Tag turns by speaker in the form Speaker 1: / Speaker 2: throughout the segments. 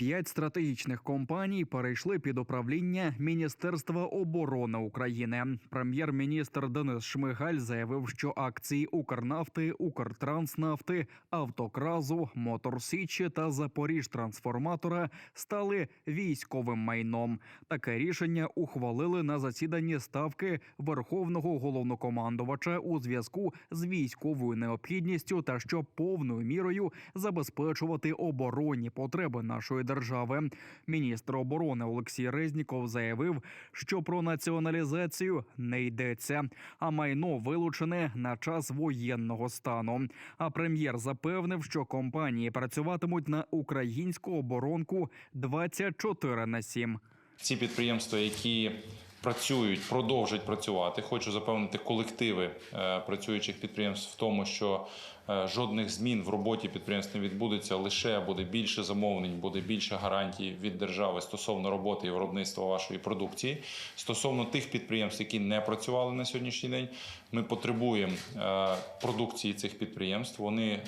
Speaker 1: П'ять стратегічних компаній перейшли під управління Міністерства оборони України. Прем'єр-міністр Денис Шмигаль заявив, що акції Укрнафти, Укртранснафти, Автокразу, Моторсічі та Запоріжтрансформатора стали військовим майном. Таке рішення ухвалили на засіданні ставки Верховного головнокомандувача у зв'язку з військовою необхідністю та щоб повною мірою забезпечувати оборонні потреби нашої держави. Міністр оборони Олексій Резніков заявив, що про націоналізацію не йдеться, а майно вилучене на час воєнного стану. А прем'єр запевнив, що компанії працюватимуть на українську оборонку 24 на 7.
Speaker 2: Ці підприємства, які працюють, продовжують працювати. Хочу запевнити колективи е, працюючих підприємств в тому, що е, жодних змін в роботі підприємств не відбудеться. Лише буде більше замовлень, буде більше гарантій від держави стосовно роботи і виробництва вашої продукції. Стосовно тих підприємств, які не працювали на сьогоднішній день, ми потребуємо е, продукції цих підприємств. Вони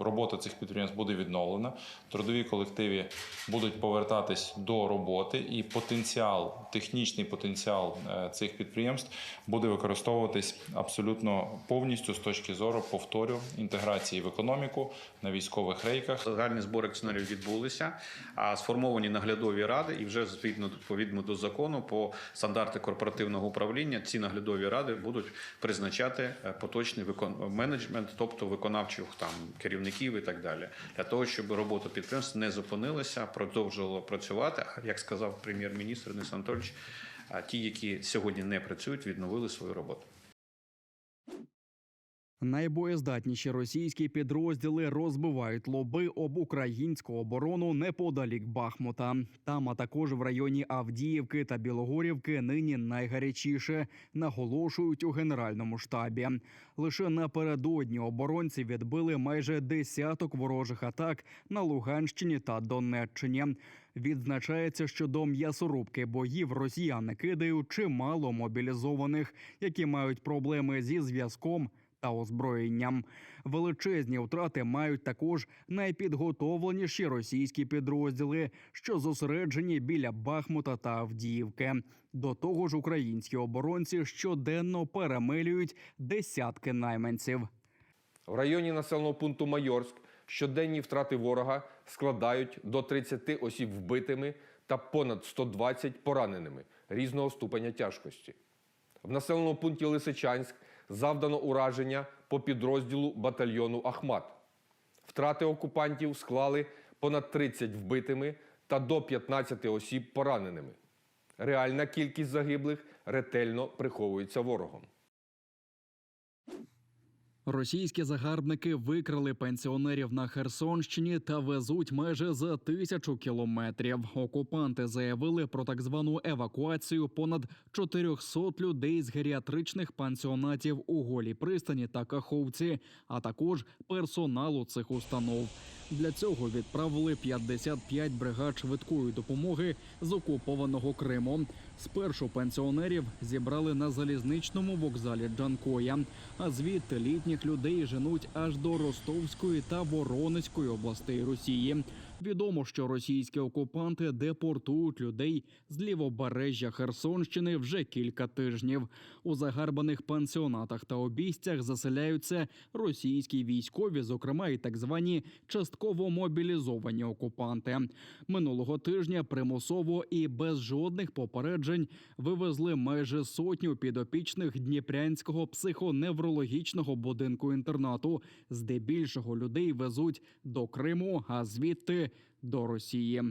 Speaker 2: робота цих підприємств буде відновлена. Трудові колективи будуть повертатись до роботи, і потенціал, технічний потенціал е, цих підприємств буде використовуватись абсолютно повністю з точки зору повторю інтеграції в економіку на військових рейках.
Speaker 3: Загальні збори акціонерів відбулися, а сформовані наглядові ради, і вже відповідно відповідно до закону по стандарти корпоративного управління ці наглядові ради будуть призначати е, поточний викон... менеджмент, тобто виконавчих там керівників і так далі, для того, щоб робота підприємств не зупинилася, продовжувала працювати. Як сказав прем'єр-міністр Денис Анатольович, а ті, які сьогодні не працюють, відновили свою роботу.
Speaker 1: Найбоєздатніші російські підрозділи розбивають лоби об українську оборону неподалік Бахмута. Там, а також в районі Авдіївки та Білогорівки, нині найгарячіше наголошують у генеральному штабі. Лише напередодні оборонці відбили майже десяток ворожих атак на Луганщині та Донеччині. Відзначається, що до м'ясорубки боїв росіяни кидають чимало мобілізованих, які мають проблеми зі зв'язком та озброєнням. Величезні втрати мають також найпідготовленіші російські підрозділи, що зосереджені біля Бахмута та Авдіївки. До того ж, українські оборонці щоденно перемилюють десятки найманців.
Speaker 4: В районі населеного пункту Майорськ щоденні втрати ворога складають до 30 осіб вбитими та понад 120 пораненими різного ступеня тяжкості. В населеному пункті Лисичанськ завдано ураження по підрозділу батальйону Ахмат. Втрати окупантів склали понад 30 вбитими та до 15 осіб пораненими. Реальна кількість загиблих ретельно приховується ворогом.
Speaker 1: Російські загарбники викрали пенсіонерів на Херсонщині та везуть майже за тисячу кілометрів. Окупанти заявили про так звану евакуацію понад 400 людей з геріатричних пансіонатів у Голій пристані та Каховці, а також персоналу цих установ. Для цього відправили 55 бригад швидкої допомоги з окупованого Криму. Спершу пенсіонерів зібрали на залізничному вокзалі Джанкоя, а звідти літніх людей женуть аж до Ростовської та Воронезької областей Росії. Відомо, що російські окупанти депортують людей з лівобережжя Херсонщини вже кілька тижнів. У загарбаних пансіонатах та обійстях заселяються російські військові, зокрема і так звані частково мобілізовані окупанти. Минулого тижня примусово і без жодних попереджень вивезли майже сотню підопічних Дніпрянського психоневрологічного будинку інтернату. Здебільшого людей везуть до Криму, а звідти до Росії.